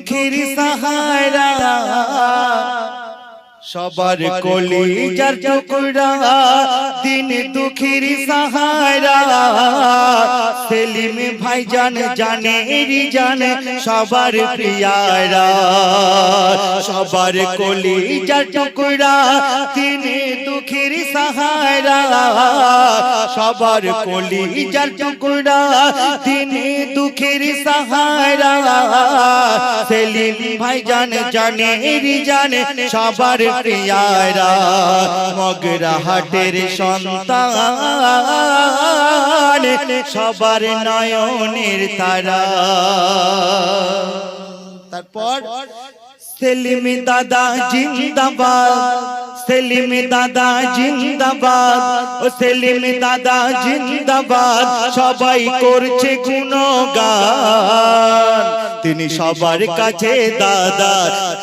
দুঃখের সাহারা। সবার কলি যার টুকরা দিন দুঃখের সাহারা। সেলিম ভাই জান জানে রি জানে সবার প্রিয়ারা। সবার কলি যার টুকরা দিন সবার কলি যার টুকরা দিন দুঃখের সাহারা। সেলিম ভাই জান জানে জানে সবার প্রিয়ারা। মগরা হাটের সন্তান সবার নয়নের তারা। তারপর সেলিম দাদা জিন্দাবাদ। সেলিম দাদা জিন্দাবাদ ও সেলিম দাদা জিন্দাবাদ, সবাই করছে গুণগান। তিনি সবার কাছে দাদা,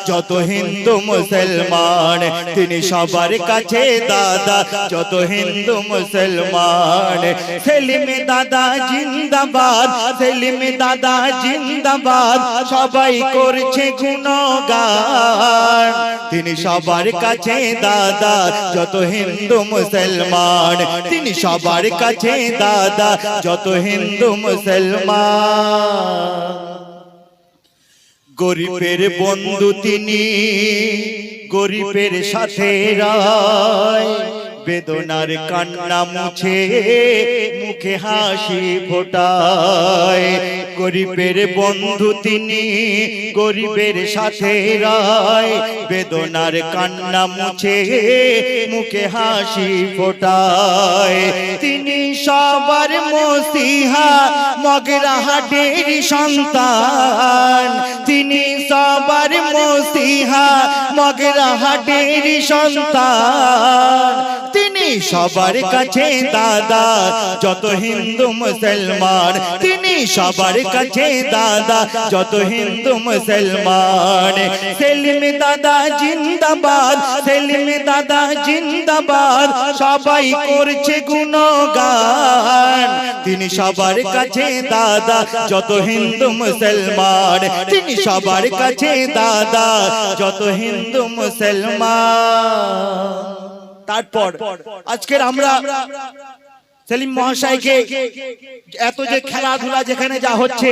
যত হিন্দু মুসলমান। তিনি সবার কাছে দাদা, যত হিন্দু মুসলমান। সেলিম দাদা জিন্দাবাদ, সেলিম দাদা জিন্দাবাদ, সবাই করছে গুণগান। তিনি সবার কাছে দাদা যত হিন্দু মুসলমান, তিনি সবার কাছে দাদা, যত হিন্দু মুসলমান। গরিবের বন্ধু তিনি, গরিবের সাথে রায়। বেদনার কান্না মুছে, মুখে হাসি ফোটায়। গরিবের বন্ধু তিনি গরিবের সাথে রায়। বেদনার কান্না মুছে মুখে হাসি ফোটায়। তিনি সবার মসিহা মগরা হাটের সন্তান। তিনি সবার মসিহা মগরা হাটের সন্তান। তিনি সবার কাছে দাদা যত হিন্দু মুসলমান। তিনি সবার কাছে দাদা যত হিন্দু মুসলমান। সেলিম দাদা জিন্দাবাদ সেলিম দাদা জিন্দাবাদ। সবাই করছে গুণগান। তিনি সবার কাছে দাদা যত হিন্দু মুসলমান। তিনি সবার কাছে দাদা যত হিন্দু মুসলমান। তারপর আজকের আমরা সেলিম মহাশয়কে এত যে খেলাধুলা যেখানে যা হচ্ছে